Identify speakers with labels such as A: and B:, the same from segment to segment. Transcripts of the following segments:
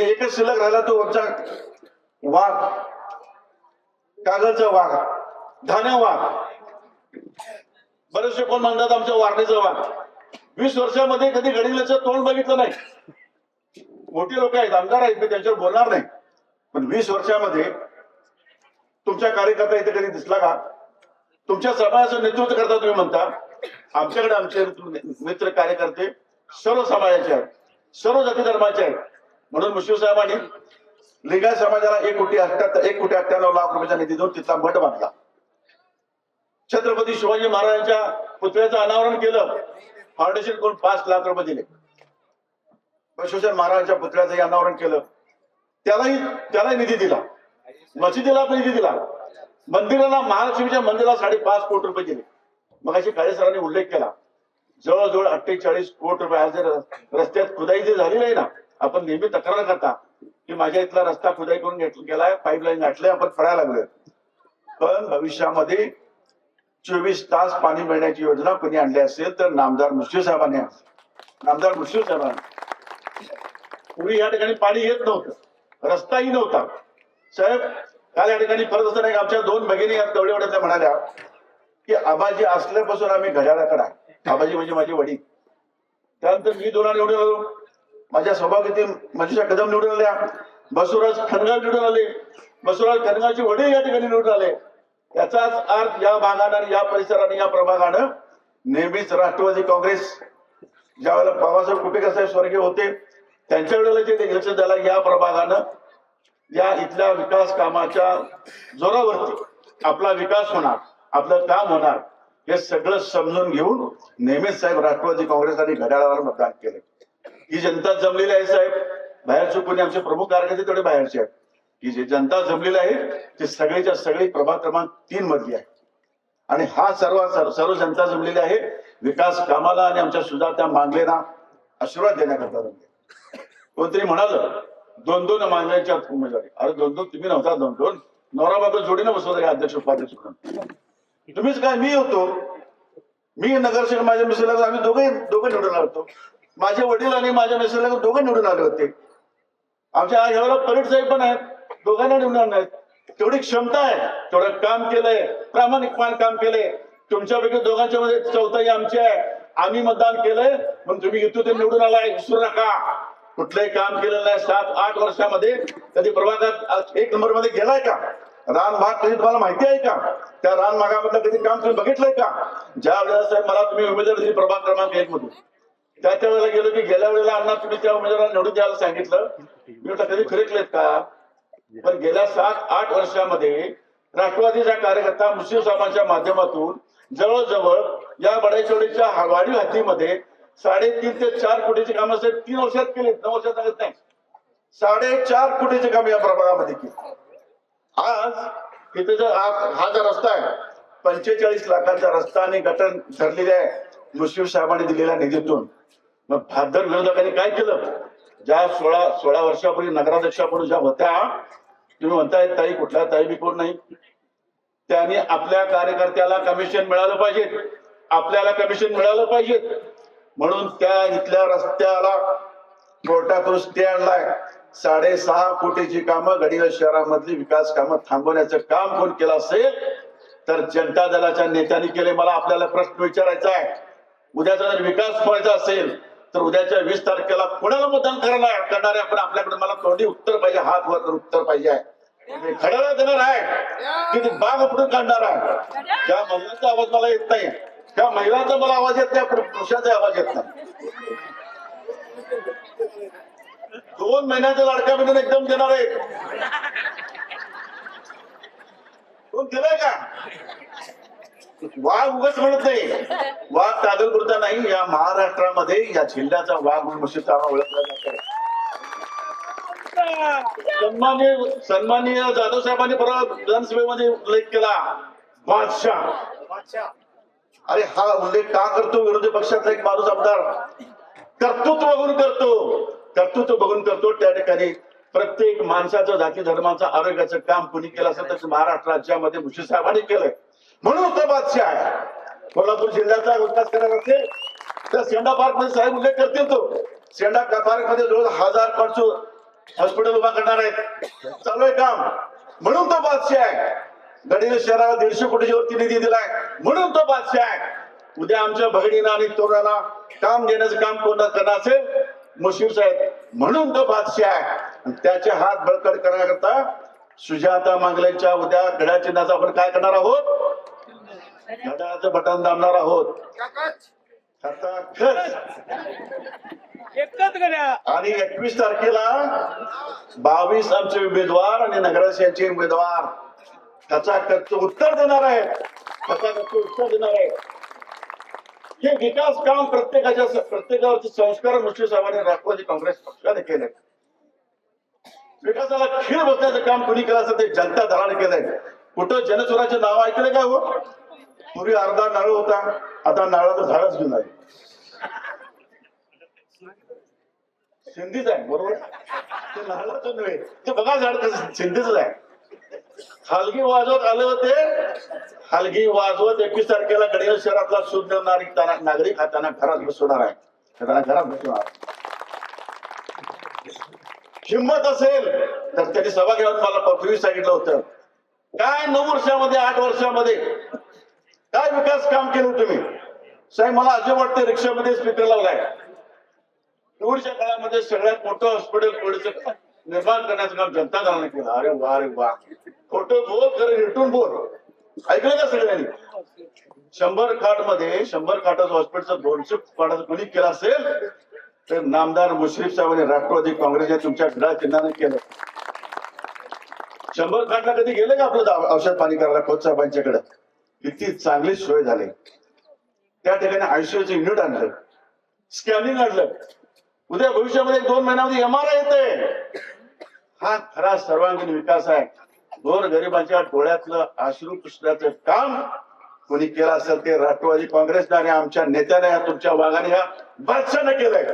A: आणि एकच शिल्लक राहिला तो आमचा वाघ. कागलचा वाघ. धान्य वाघ. बरेचसे कोण म्हणतात आमच्या वारणीचा वाघ. वीस वर्षामध्ये कधी गडिंगलाचं तोंड बघितलं नाही. मोठी लोक आहेत आमदार आहेत मी त्यांच्यावर बोलणार नाही. पण वीस वर्षामध्ये तुमच्या कार्यकर्ता इथे कधी दिसला का? तुमच्या समाजाचं नेतृत्व करता तुम्ही म्हणता? आमच्याकडे आमचे मित्र कार्यकर्ते सर्व समाजाचे आहेत सर्व जाती धर्माचे आहेत. म्हणून मुश्रीफ साहेबांनी लिंगायत समाजाला एक कोटी अठ्याहत्तर एक कोटी अठ्ठ्याण्णव लाख रुपयाचा निधी देऊन तिथला मठ बांधला. छत्रपती शिवाजी महाराजांच्या पुतळ्याचं अनावरण केलं. फाउंडेशन करून पाच लाख रुपये दिले. बसवेश्वर महाराजांच्या पुतळ्याचं अनावरण केलं. त्यालाही त्यालाही निधी दिला. मशिदीला पण निधी दिला. मंदिराला महालक्ष्मीच्या मंदिराला साडेपाच कोटी रुपये दिले. मग अशी काळे सरांनी उल्लेख केला. जवळजवळ अठ्ठेचाळीस कोटी रुपये आज रस्त्यात खुदाई जे झाली आहे ना आपण नेहमी तक्रार करता की माझ्या इथला रस्ता खुदाई करून गेलाय पाईपलाईन गाठले आपण फळायला लागलोय. पण भविष्यामध्ये चोवीस तास पाणी मिळण्याची योजना कोणी आणली असेल तर नामदार मुश्रीफ साहेबांनी नामदार मुश्रीफ साहेबांनी. पूर्वी या ठिकाणी पाणी येत नव्हतं. रस्ताही नव्हता. साहेब काल या ठिकाणी परत असताना एक आमच्या दोन भगिनी या कवडेवाड्यातल्या म्हणाल्या की आबाजी असल्यापासून आम्ही घड्याळाकडे आहे. आबाजी म्हणजे माझे वडील. त्यानंतर मी दोन एवढे माझ्या सभापती मंजुषा कदम निवडून आल्या. बसवराज खनगाव निवडून आले. बसवराज खनगावचे वडील या ठिकाणी निवडून आले. याचाच अर्थ या भागानं आणि या परिसराने या प्रभागानं नेहमीच राष्ट्रवादी काँग्रेस ज्या वेळेला बाबासाहेब कुपेकर साहेब स्वर्गीय होते त्यांच्या वेळेला जे इलेक्शन झाला या प्रभागानं या इथल्या विकास कामाच्या जोरावरती आपला विकास होणार आपलं काम होणार हे सगळं समजून घेऊन नेहमीच साहेब राष्ट्रवादी काँग्रेस आणि घड्याळावर मतदान केलं. ही जनता जमलेली आहे साहेब. बाहेरचे कोणी आमचे प्रमुख कार्यकर्ते तेवढे बाहेरचे आहेत. ही जी जनता जमलेली आहे ती सगळीच्या सगळी प्रभाग क्रमांक तीन मधली आहे. आणि हा सर्व सर्व जनता जमलेली आहे. विकास कामाला आणि आमच्या सुजात्या मागलेना आशीर्वाद देण्याकरता जमले कोणतरी म्हणाल दोन दोन मागण्याच्या उमेदवारी. अरे दोन दोन तुम्ही नव्हता दोन दोन. नवरा बाबा जोडीनं बसवता अध्यक्ष उपाध्यक्ष म्हणून. तुम्हीच काय मी होतो. मी नगरसेवक माझ्या मिसेला आम्ही दोघे दोघे निवडून आलो होतो. माझे वडील आणि माझ्या मिसेला दोघं निवडून आले होते. आमच्या ह्यावेळेला परेड साहेब पण आहेत. दोघांना निवडून नाहीत तेवढी क्षमता आहे. तेवढं काम केलंय. प्रामाणिकपणे काम केलंय. तुमच्यापैकी दोघांच्या मध्ये चौथाही आमची आहे. आम्ही मतदान केलंय. पण तुम्ही इथून ते निवडून आलाय विसरू नका. कुठलंही काम केलेलं नाही. सात आठ वर्षामध्ये कधी प्रभागात आज एक नंबरमध्ये गेलाय का? रान भाग कधी तुम्हाला माहिती आहे का? त्या रान भागामधलं कधी काम तुम्ही बघितलंय का? ज्या वेळेला साहेब मला तुम्ही उमेदवारी दिली प्रभाग क्रमांक एक मधून. त्या त्या वेळेला गेलो की गेल्या वेळेला अण्णा तुम्ही त्या उमेदवाराला निवडून द्यायला सांगितलं. मी म्हटलं कधी फिरकलेत का? पण गेल्या सात आठ वर्षामध्ये राष्ट्रवादीचा कार्यकर्ता मुस्लिम साहेबांच्या माध्यमातून जवळजवळ या बडाईचोडीच्या वाढीव हातीमध्ये साडेतीन ते चार कोटीचे काम असे तीन वर्षात केले नऊ वर्षात लागत नाही. साडेचार कोटीचे काम या प्रभागामध्ये केली आज इथे जर हा हा जो रस्ता आहे पंचेचाळीस लाखाचा रस्ता आणि गटन ठरलेला आहे मुश्रीफ साहेबांनी दिलेल्या निधीतून. मग फादर विरोधकांनी काय केलं? ज्या सोळा सोळा वर्षापूर्वी नगराध्यक्षापूर्वी ज्या होत्या तुम्ही म्हणताय ताई कुठल्या ताई बी कोण नाही? त्यांनी आपल्या कार्यकर्त्याला कमिशन मिळालं पाहिजे. आपल्याला कमिशन मिळालं पाहिजे. म्हणून त्या इथल्या रस्त्याला कोर्टातून स्टे आणलाय. साडेसहा कोटीची कामं गडिंग शहरामधली विकास कामं थांबवण्याचं काम कोण केलं असेल तर जनता दलाच्या नेत्यांनी केले. मला आपल्याला प्रश्न विचारायचा आहे. उद्याचा जर विकास व्हायचा असेल तर उद्याच्या वीस तारखेला कोणाला मतदान करणार करणार आहे आपण आपल्याकडे मला तोंडी उत्तर पाहिजे हात वर तर उत्तर पाहिजे आहे. खड्याला देणार आहे. की ती बाग उपडून काढणार आहे. त्या महिलांचा आवाज मला येत नाही त्या महिलांचा मला आवाज येत नाही पण पुरुषाचा आवाज येत नाही. दोन महिन्याच्या लाडक्या मिळून एकदम देणार आहेत. कोण दिलाय का? वाघ उगाच म्हणत नाही. वाघ कागलपुरता नाही या महाराष्ट्रामध्ये या जिल्ह्याचा वाघ म्हणून मुश्किल ओळखला जातो. सन्माननीय सन्माननीय जाधव साहेबांनी परवा विधानसभेमध्ये उल्लेख केला. बादशाह. अरे हा उल्लेख का करतो? विरोधी पक्षाचा एक माणूस आमदार. कर्तृत्व बघून करतो. कर्तृत्व बघून करतो. त्या ठिकाणी प्रत्येक माणसाचं जाती धर्माचं आरोग्याचं काम कोणी केलं असेल तर महाराष्ट्र राज्यामध्ये मुशी साहेबांनी केलंय. म्हणून तो बादशाह आहे. कोल्हापूर जिल्ह्याचा विकास करायचा असेल तर सेंडा पार्कमध्ये साहेब उल्लेख करतील तो. सेंडा पार्कमध्ये जवळ हजार पाचशे हॉस्पिटल उभा करणार आहेत. चालू आहे काम. म्हणून तो बादशाह आहे. गडील शहराला दीडशे कोटीच्या वरती निधी दिलाय. म्हणून तो बादशाह आहे. उद्या आमच्या भगिनींना आणि तरुणांना काम देण्याचं काम कोण करणार असेल? मुशीर साहेब. म्हणून तो बादशाह आहे. त्याचे हात बळकट करण्याकरता सुजाता मांगल्यांच्या उद्या घड्याळ चिन्हाचं आपण काय करणार आहोत? घड्याळाचं बटन दाबणार आहोत.
B: एकच. गड्या.
A: आणि एकवीस तारखेला बावीस आमचे उमेदवार आणि नगराध्यक्षांचे उमेदवार. त्याचा कच्च उत्तर देणार आहे त्याचा कच्च उत्तर देणार आहे हे विकास काम प्रत्येकाच्या प्रत्येकावरचे संस्कार मुस्लिम साहेबांनी राष्ट्रवादी काँग्रेस पक्षाने केले विकासाला खीळ बसण्याचं काम कोणी केलं असं ते जनता दलाने केलंय. कुठं जनस्वराचे नाव ऐकलं काय हो? पूर्वी अर्धा नारळ होता आता नारळाचं झाडच घेऊन आले. सिंधीच आहे बरोबर? ते नारळाचं नव्हे ते बघा झाड सिंधीच आहे. हलगी वाजवत आले होते हलगी वाजवत एकवीस तारखेला गडिंग शहरातला शुद्ध नागरिक नागरिक हा त्यांना घरात बसवणार आहे. त्यांना घरात बसवणार. हिंमत असेल तर त्यांनी सभा घेऊन मला पूर्वी सांगितलं होतं. काय नऊ वर्षामध्ये आठ वर्षामध्ये? काय विकास काम केलं तुम्ही? साहेब मला असे वाटतं रिक्षामध्ये स्पीकर लावलाय. कोविडच्या काळामध्ये सगळ्यात मोठं हॉस्पिटल कोविडचं निर्माण करण्याचं काम जनता दलाने केलं. अरे वा अरे वा. खोटं बोल खरं रिटून बोल. ऐकलं का सगळ्यांनी? शंभर खाटमध्ये शंभर खाटाचं हॉस्पिटलचं दोनशे खाटाचं कोणी केलं असेल तर नामदार मुश्रीफ साहेबांनी राष्ट्रवादी काँग्रेसने तुमच्या घड्याळ चिन्हाने केलं. शंभर खाटला कधी गेले का आपलं औषध पाणी करायला खोत साहेबांच्याकडे? किती चांगली सोय झाली. त्या ठिकाणी आयसीयूचं युनिट आणलं. स्कॅनिंग आणलं. उद्या भविष्यामध्ये एक दोन महिन्यामध्ये एम आर येते. हा खरा सर्वांगीण विकास आहे. दोन गरिबांच्या डोळ्यातलं अश्रू पुसण्याचं काम कोणी केलं असेल ते राष्ट्रवादी काँग्रेसने आणि आमच्या नेत्याने ह्या तुमच्या वागाने ह्या बादशाने केलंय.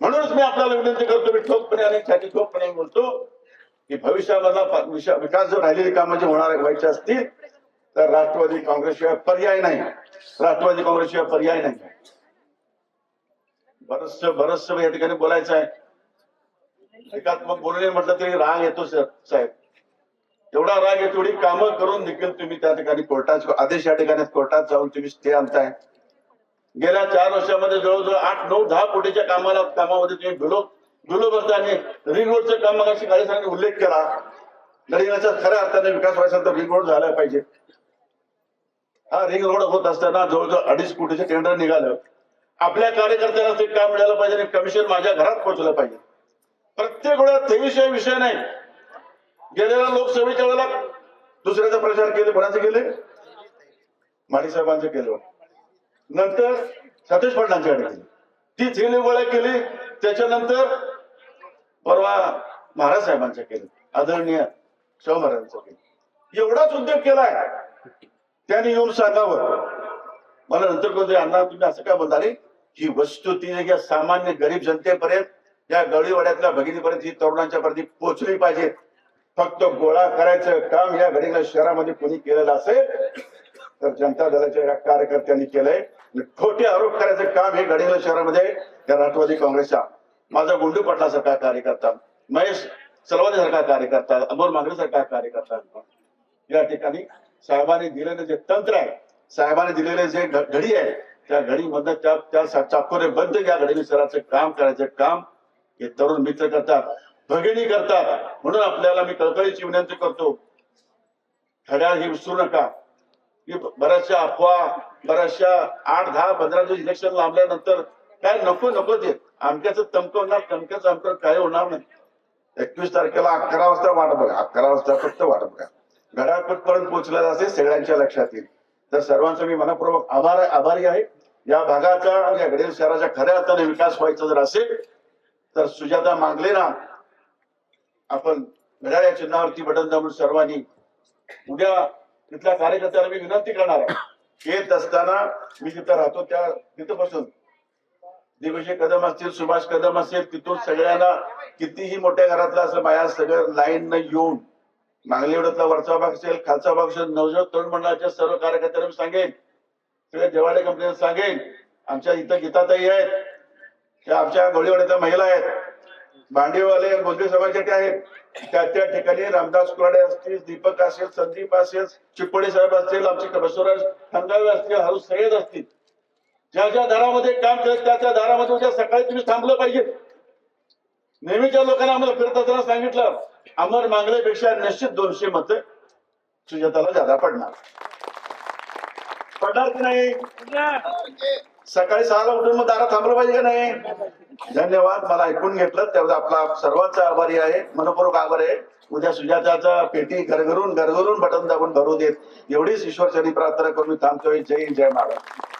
A: म्हणूनच मी आपल्याला विनंती करतो मी ठोकपणे आणि त्याची ठोकपणे बोलतो की भविष्यामधला विकास जर राहिलेली कामं जे होणार व्हायचे असतील तर राष्ट्रवादी काँग्रेसशिवाय पर्याय नाही. राष्ट्रवादी काँग्रेसशिवाय पर्याय नाही. बरस बरस या ठिकाणी बोलायचं आहे. एकात्मक बोलणे म्हटलं तरी राग येतो सर- साहेब. एवढा राग येतो एवढी कामं करून देखील तुम्ही त्या ठिकाणी कोर्टात. आदेश या ठिकाणी कोर्टात जाऊन तुम्ही स्टे आणताय. गेल्या चार वर्षामध्ये जवळजवळ आठ नऊ दहा कोटीच्या कामाला कामामध्ये तुम्ही धुलो धुलो भरता आणि रिंग रोडचं काम मगाशी काही उल्लेख केला. गडिंगाचा खऱ्या अर्थाने विकास व्हायचा तर रिंग रोड झाला पाहिजे. हा रिंग रोड होत असताना जवळजवळ अडीच कोटीचं टेंडर निघालं. आपल्या कार्यकर्त्यांना ते काम मिळालं पाहिजे आणि कमिशन माझ्या घरात पोहोचलं पाहिजे. प्रत्येक वेळा तेवीसशे विषय नाही. गेलेल्या लोकसभेच्या वेळेला दुसऱ्याचा प्रचार केले कोणाचे केले? माडी साहेबांचे केलं नंतर सतीश पाटलांच्याकडे केली. ती थेली गोळ्या केली त्याच्यानंतर परवा महाराज साहेबांच्या केलं आदरणीय शाहू महाराजांचं केलं. एवढाच उद्योग केलाय. त्यांनी येऊन सांगावं. मला नंतर कोणतरी अण्णा तुम्ही असं काय बोलता रे ही वस्तू ती या सामान्य गरीब जनतेपर्यंत या गळीवाड्यातल्या भगिनीपर्यंत ही तरुणांच्या पर्यंत पोहोचली पाहिजे. फक्त गोळा करायचं काम या घडीला शहरामध्ये कोणी केलेलं असेल तर जनता दलाच्या या कार्यकर्त्यांनी केलंय. खोटे आरोप करायचं काम हे घडीला शहरामध्ये या राष्ट्रवादी काँग्रेसच्या माझा गुंडू पाटला कार्यकर्ता महेश सलवानी सारखा कार्यकर्ता अमोल मांगरे सारखा कार्यकर्ता. या ठिकाणी साहेबांनी दिलेलं जे तंत्र आहे साहेबांनी दिलेले जे घडी आहे त्या घडीमध्ये त्या त्या सा- चाकोरे बद्ध या घडी काम करायचं. काम हे तरुण मित्र करतात भगिनी करतात. म्हणून आपल्याला मी कळकळीची विनंती करतो. घड्याळ ही विसरू नका. की बऱ्याचशा अफवा बऱ्याचशा आठ दहा पंधरा दिवस इलेक्शन लांबल्यानंतर काय नको नको ते. आमक्याचं तमकं होणार तमक्याचं आमकं काय होणार नाही. एकवीस तारखेला अकरा वाजता वाट बघा अकरा वाजता फक्त वाट बघा. घड्याळ पोहोचलेला असेल सगळ्यांच्या लक्षात येईल. तर सर्वांचा मी मनपूर्वक आभार आभारी आहे. या भागाचा आणि या गडेल शहराच्या खऱ्या अर्थाने विकास व्हायचा जर असेल तर सुजाता मांगलेना आपण घड्याळ या चिन्हावरती बटन दाबून सर्वांनी उद्या तिथल्या कार्यकर्त्याला मी विनंती करणार आहे. येत असताना मी जिथं राहतो त्या तिथं दिवशी कदम असतील सुभाष कदम असेल तिथून सगळ्यांना कितीही मोठ्या घरातलं असं बाया सगळं लाईन न येऊन मागली एवढ्यातला वरचा भाग असेल खालचा भाग असेल नवजोत तरुण मंडळाच्या सर्व कार्यकर्त्यांना सांगेन. सगळ्या जेवाडे कंपनीला सांगेन. आमच्या इथं गीताताई आहेत. त्या आमच्या गोळीवाड्याच्या महिला आहेत. भांडीवाले गोंदिवली समाजाचे आहेत. त्या त्या ठिकाणी रामदास कुराडे असतील दीपक असेल संदीप असेल चिपळे साहेब असतील आमचे बसवराज खंडावे असतील हरू सय्यद असतील. ज्या ज्या दारामध्ये काम केलं त्या त्या दारामध्ये उद्या सकाळी तुम्ही थांबलं पाहिजे. नेहमीच्या लोकांना आम्हाला फिरत असताना सांगितलं अमर मांगलेपेक्षा निश्चित दोनशे मत सुजाताला जादा पडणार. पडणार की नाही? सकाळी सहाला उठून मग दारा थांबलं पाहिजे का नाही? धन्यवाद मला ऐकून घेतलं. तेवढा आपला सर्वांचा आभारी आहे. मनपूर्वक आभार आहे. उद्या सुजाताचा पेटी घरघरून घरघरून बटन दाबून भरू देत. एवढीच ईश्वरचरणी प्रार्थना करून थांबतोय. जय जय महाराज